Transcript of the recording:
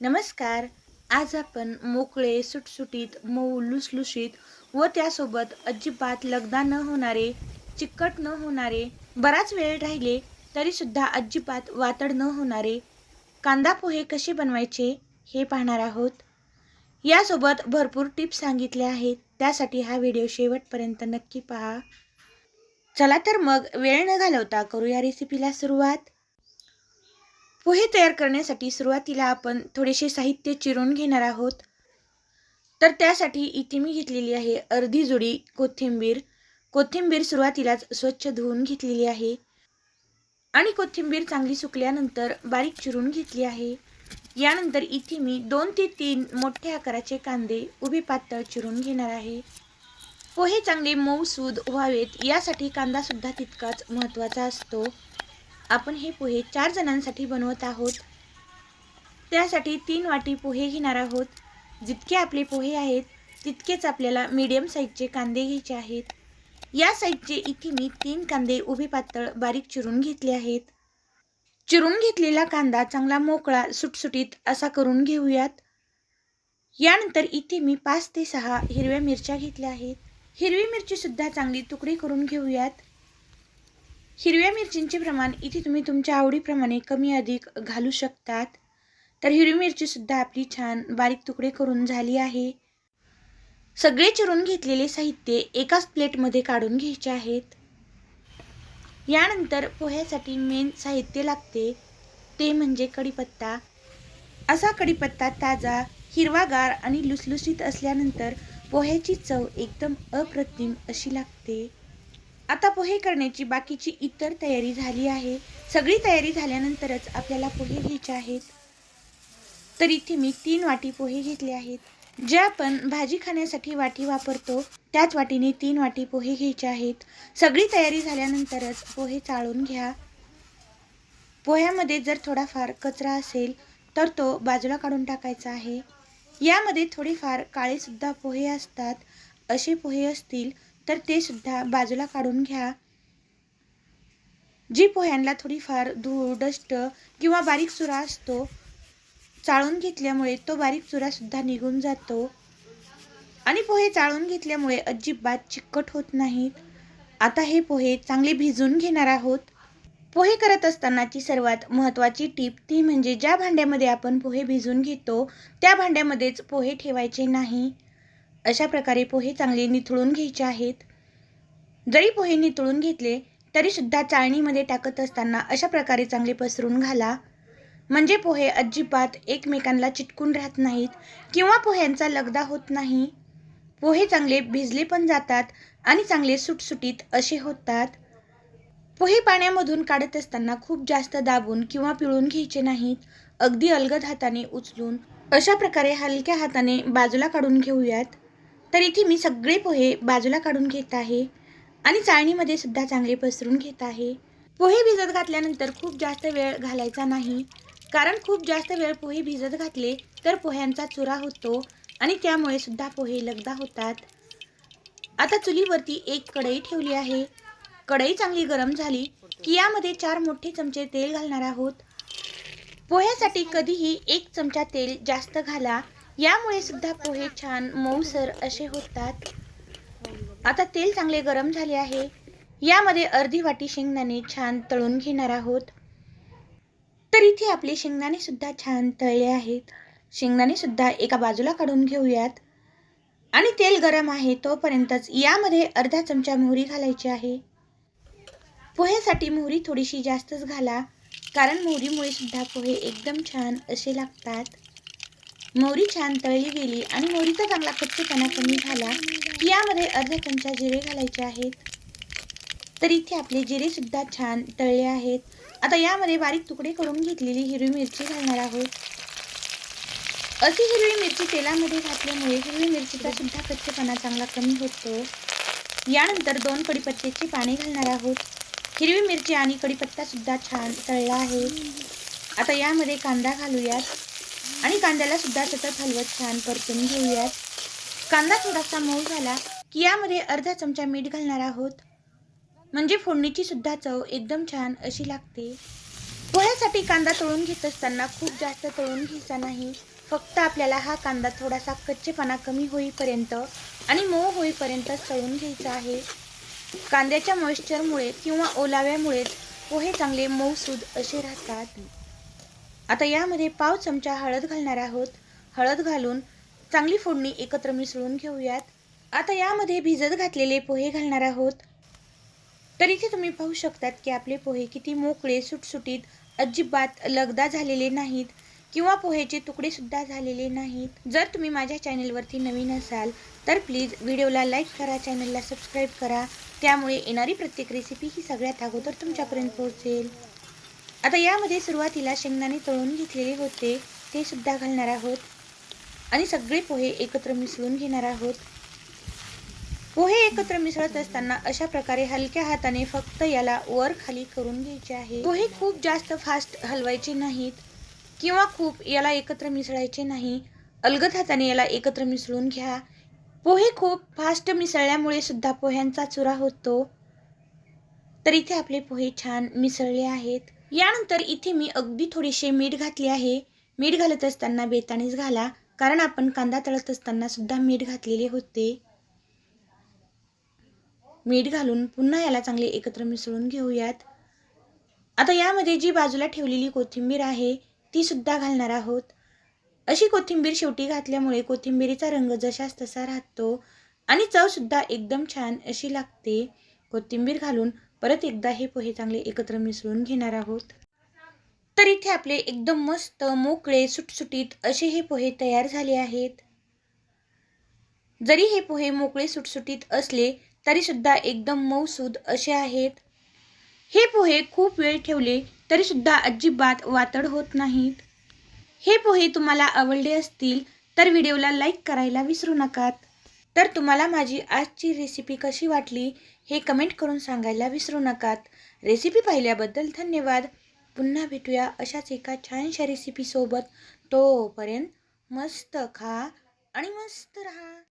नमस्कार. आज आपण मोकळे सुटसुटीत मऊ लुसलुशीत व त्यासोबत अजिबात लगदा न होणारे चिकट न होणारे बराच वेळ राहिले तरीसुद्धा अजिबात वातड न होणारे कांदा पोहे कसे बनवायचे हे पाहणार आहोत. यासोबत भरपूर टिप्स सांगितल्या आहेत. त्यासाठी हा व्हिडिओ शेवटपर्यंत नक्की पहा. चला तर मग वेळ न घालवता करूया रेसिपीला सुरुवात. पोहे तयार करण्यासाठी सुरुवातीला आपण थोडेसे साहित्य चिरून घेणार आहोत. तर त्यासाठी इथे मी घेतलेली आहे अर्धी जुडी कोथिंबीर. कोथिंबीर सुरुवातीलाच स्वच्छ धुवून घेतलेली आहे. आणि कोथिंबीर चांगली सुकल्यानंतर बारीक चिरून घेतली आहे. यानंतर इथे मी दोन ते तीन मोठ्या आकाराचे कांदे उभे पातळ चिरून घेणार आहे. पोहे चांगले मऊसूद व्हावेत यासाठी कांदासुद्धा तितकाच महत्त्वाचा असतो. आपण हे पोहे चार जणांसाठी बनवत आहोत. त्यासाठी तीन वाटी पोहे घेणार आहोत. जितके आपले पोहे आहेत तितकेच आपल्याला मीडियम साईजचे कांदे घ्यायचे आहेत. या साईजचे इथे मी तीन कांदे उभे पातळ बारीक चिरून घेतले आहेत. चिरून घेतलेला कांदा चांगला मोकळा सुटसुटीत असा करून घेऊयात. यानंतर इथे मी पाच ते सहा हिरव्या मिरच्या घेतल्या आहेत. हिरवी मिरचीसुद्धा चांगली तुकडी करून घेऊयात. हिरव्या मिरचींचे प्रमाण इथे तुम्ही तुमच्या आवडीप्रमाणे कमी अधिक घालू शकतात. तर हिरवी मिरचीसुद्धा आपली छान बारीक तुकडे करून झाली आहे. सगळे चिरून घेतलेले साहित्य एकाच प्लेटमध्ये काढून घ्यायचे आहेत. यानंतर पोह्यासाठी मेन साहित्य लागते. ते म्हणजे कढीपत्ता. असा कढीपत्ता ताजा हिरवागार आणि लुसलुसीत असल्यानंतर पोह्याची चव एकदम अप्रतिम अशी लागते. आता पोहे करण्याची बाकीची इतर तयारी झाली आहे. सगळी तयारी झाल्यानंतरच आपल्याला पोहे घ्यायचे आहेत. तर इथे मी तीन वाटी पोहे घेतले आहेत. जे आपण भाजी खाण्यासाठी वाटी वापरतो त्याच वाटीने तीन वाटी पोहे घ्यायचे आहेत. सगळी तयारी झाल्यानंतरच पोहे चाळून घ्या. पोह्यामध्ये जर थोडाफार कचरा असेल तर तो बाजूला काढून टाकायचा आहे. यामध्ये थोडेफार काळेसुद्धा पोहे असतात. असे पोहे असतील तर ते सुद्धा बाजूला काढून घ्या. जी पोह्यांना थोडीफार धूळ डस्ट किंवा बारीक चुरा असतो. चाळून घेतल्यामुळे तो बारीक चुरासुद्धा निघून जातो. आणि पोहे चाळून घेतल्यामुळे अजिबात चिकट होत नाहीत. आता हे पोहे चांगले भिजून घेणार आहोत. पोहे करत असतानाची सर्वात महत्त्वाची टीप ती म्हणजे ज्या भांड्यामध्ये आपण पोहे भिजून घेतो त्या भांड्यामध्येच पोहे ठेवायचे नाही. अशा प्रकारे पोहे चांगले निथळून घ्यायचे आहेत. जरी पोहे निथळून घेतले तरीसुद्धा चाळणीमध्ये टाकत असताना अशा प्रकारे चांगले पसरून घाला. म्हणजे पोहे अजिबात एकमेकांना चिटकून राहत नाहीत किंवा पोह्यांचा लगदा होत नाही. पोहे चांगले भिजले पण जातात आणि चांगले सुटसुटीत असे होतात. पोहे पाण्यामधून काढत असताना खूप जास्त दाबून किंवा पिळून घ्यायचे नाहीत. अगदी अलगद हाताने उचलून अशा प्रकारे हलक्या हाताने बाजूला काढून घेऊयात. तर इथे मी सगळे पोहे बाजूला काढून घेत आहे आणि चाळणीमध्ये सुद्धा चांगले पसरून घेत आहे. पोहे भिजत घातल्यानंतर खूप जास्त वेळ घालायचा नाही. कारण खूप जास्त वेळ पोहे भिजत घातले तर पोह्यांचा चुरा होतो आणि त्यामुळे सुद्धा पोहे लगदा होतात. आता चुलीवरती एक कढई ठेवली आहे. कढई चांगली गरम झाली की यामध्ये चार मोठे चमचे तेल घालणार आहोत. पोह्यासाठी कधीही एक चमचा तेल जास्त घाला यामुळे सुद्धा पोहे छान मऊसर असे होतात. आता तेल चांगले गरम झाले आहे. यामध्ये अर्धी वाटी शेंगदाणे छान तळून घेणार आहोत. तर इथे आपले शेंगदाणे सुद्धा छान तळले आहेत. शेंगदाणे सुद्धा एका बाजूला काढून घेऊयात. आणि तेल गरम आहे तोपर्यंतच यामध्ये अर्धा चमचा मोहरी घालायची आहे. पोह्यासाठी मोहरी थोडीशी जास्तच घाला कारण मोहरीमुळे सुद्धा पोहे एकदम छान असे लागतात. मोहरी छान तळली गेली आणि मोहरीचा चांगला कच्चेपणा कमी झाला की यामध्ये अर्धा चमचा जिरे घालायचे आहेत. तर इथे आपले जिरे सुद्धा छान तळले आहेत. आता यामध्ये बारीक तुकडे करून घेतलेली हिरवी मिरची घालणार आहोत. अशी हिरवी मिरची तेलामध्ये घातल्यामुळे हिरवी मिरचीचा सुद्धा कच्चेपणा चांगला कमी होतो. यानंतर दोन कडीपत्त्याची पाने घालणार आहोत. हिरवी मिरची आणि कडीपत्ता सुद्धा छान तळला आहे. आता यामध्ये कांदा घालूयात. आणि कांद्याला सुद्धा सतत हलवत छान परतून घेऊयात. कांदा थोडासा मऊ झाला की यामध्ये अर्धा चमचा मीठ घालणार आहोत. म्हणजे फोडणीची सुद्धा चव एकदम छान अशी लागते. पोह्यासाठी कांदा तळून घेत असताना खूप जास्त तळून घ्यायचा नाही. फक्त आपल्याला हा कांदा थोडासा कच्चेपणा कमी होईपर्यंत आणि मऊ होईपर्यंत तळून घ्यायचा आहे. कांद्याच्या मॉइश्चरमुळे किंवा ओलाव्यामुळेच पोहे चांगले मऊसूद असे राहतात. आता यामध्ये पाव चमचा हळद घालणार आहोत. हळद घालून चांगली फोडणी एकत्र मिसळून घेऊयात. आता यामध्ये भिजत घातलेले पोहे घालणार आहोत. तर इथे तुम्ही पाहू शकतात की आपले पोहे किती मोकळे सुटसुटीत अजिबात लगदा झालेले नाहीत किंवा पोहेचे तुकडे सुद्धा झालेले नाहीत. जर तुम्ही माझ्या चॅनेलवरती नवीन असाल तर प्लीज व्हिडिओला लाईक करा चॅनलला सबस्क्राईब करा. त्यामुळे येणारी प्रत्येक रेसिपी ही सगळ्यात अगोदर तुमच्यापर्यंत पोहोचेल. आता यामध्ये सुरुवातीला शेंगदाणे तळून घेतलेले होते. ते सुद्धा घालणार आहोत. आणि सगळे पोहे एकत्र मिसळून घेणार आहोत. पोहे एकत्र मिसळत असताना अशा प्रकारे हलक्या हाताने फक्त याला वर खाली करून घ्यायचे आहे. पोहे खूप जास्त फास्ट हलवायचे नाहीत किंवा खूप याला एकत्र मिसळायचे नाही. अलगद हाताने याला एकत्र मिसळून घ्या. पोहे खूप फास्ट मिसळल्यामुळे सुद्धा पोह्यांचा चुरा होतो. तर इथे आपले पोहे छान मिसळले आहेत. यानंतर इथे मी अगदी थोडेसे मीठ घातले आहे. मीठ घालत असताना बेतानीच घाला कारण आपण कांदा तळत असताना सुद्धा मीठ घातलेले होते. मीठ घालून पुन्हा याला चांगले एकत्र मिसळून घेऊयात. आता यामध्ये जी बाजूला ठेवलेली कोथिंबीर आहे ती सुद्धा घालणार आहोत. अशी कोथिंबीर शेवटी घातल्यामुळे कोथिंबीरीचा रंग जशाच तसा राहतो आणि चवसुद्धा एकदम छान अशी लागते. कोथिंबीर घालून परत एकदा हे पोहे चांगले एकत्र मिसळून घेणार आहोत. तर इथे आपले एकदम मस्त मोकळे सुटसुटीत असे हे पोहे तयार झाले आहेत. जरी हे पोहे मोकळे सुटसुटीत असले तरीसुद्धा एकदम मऊसूद असे आहेत. हे पोहे खूप वेळ ठेवले तरीसुद्धा अजिबात वातड होत नाहीत. हे पोहे तुम्हाला आवडले असतील तर व्हिडिओला लाईक करायला विसरू नकात. तर तुम्हाला माझी आजची रेसिपी कशी वाटली हे कमेंट करून सांगायला विसरू नकात. रेसिपी पाहिल्याबद्दल धन्यवाद. पुन्हा भेटूया अशाच एका छानशा रेसिपीसोबत तोपर्यंत मस्त खा आणि मस्त राहा.